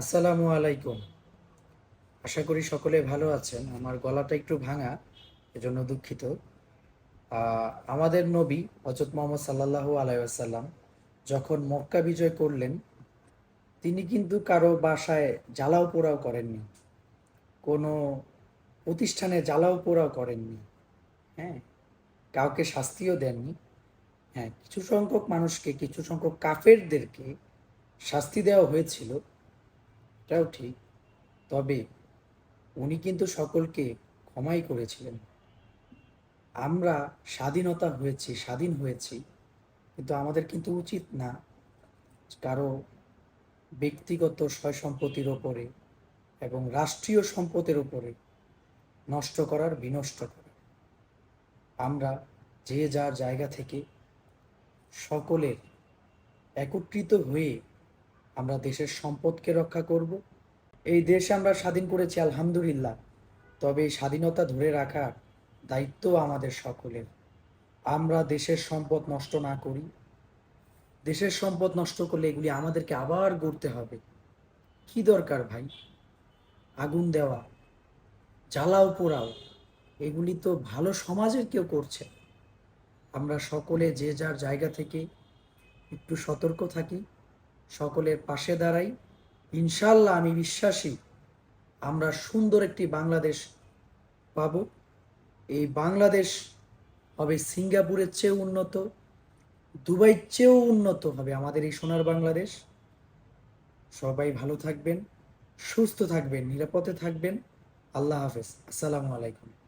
আসসালামু আলাইকুম। আশা করি সকলে ভালো আছেন। আমার গলাটা একটু ভাঙা, এজন্য দুঃখিত। আমাদের নবী হজরত মোহাম্মদ সাল্লাল্লাহু আলাইসাল্লাম যখন মক্কা বিজয় করলেন, তিনি কিন্তু কারও বাসায় জ্বালাও পোড়াও করেননি। কোনো প্রতিষ্ঠানে জ্বালাও পোড়াও করেননি। হ্যাঁ কাউকে শাস্তিও দেননি। হ্যাঁ কিছু সংখ্যক মানুষকে, কিছু সংখ্যক কাফেরদেরকে শাস্তি দেওয়া হয়েছিল। এটাও ঠিক। তবে উনি কিন্তু সকলকে ক্ষমাই করেছিলেন। আমরা স্বাধীনতা হয়েছি, স্বাধীন হয়েছি, কিন্তু আমাদের কিন্তু উচিত না কারও ব্যক্তিগত সয় সম্পত্তির ওপরে এবং রাষ্ট্রীয় সম্পদের উপরে নষ্ট করার, বিনষ্ট করা আমরা যে যার জায়গা থেকে সকলের একত্রিত হয়ে আমরা দেশের সম্পদকে রক্ষা করব। এই দেশ আমরা স্বাধীন করেছি, আলহামদুলিল্লাহ। তবে এই স্বাধীনতা ধরে রাখার দায়িত্ব আমাদের সকলের। আমরা দেশের সম্পদ নষ্ট না করি। দেশের সম্পদ নষ্ট করলে এগুলি আমাদেরকে আবার গড়তে হবে। কি দরকার ভাই? আগুন দেওয়া, জ্বালাও পোড়াও, এগুলি তো ভালো সমাজের কেউ করছে। আমরা সকলে যে যার জায়গা থেকে একটু সতর্ক থাকি। সকলের পাশে দাঁড়াই। ইনশাল্লাহ আমি বিশ্বাসী আমরা সুন্দর একটি বাংলাদেশ পাব। এই বাংলাদেশ হবে সিঙ্গাপুরের চেয়েও উন্নত, দুবাইয়ের চেয়েও উন্নত হবে আমাদের এই সোনার বাংলাদেশ। সবাই ভালো থাকবেন, সুস্থ থাকবেন, নিরাপদে থাকবেন। আল্লাহ হাফেজ। আসসালামু আলাইকুম।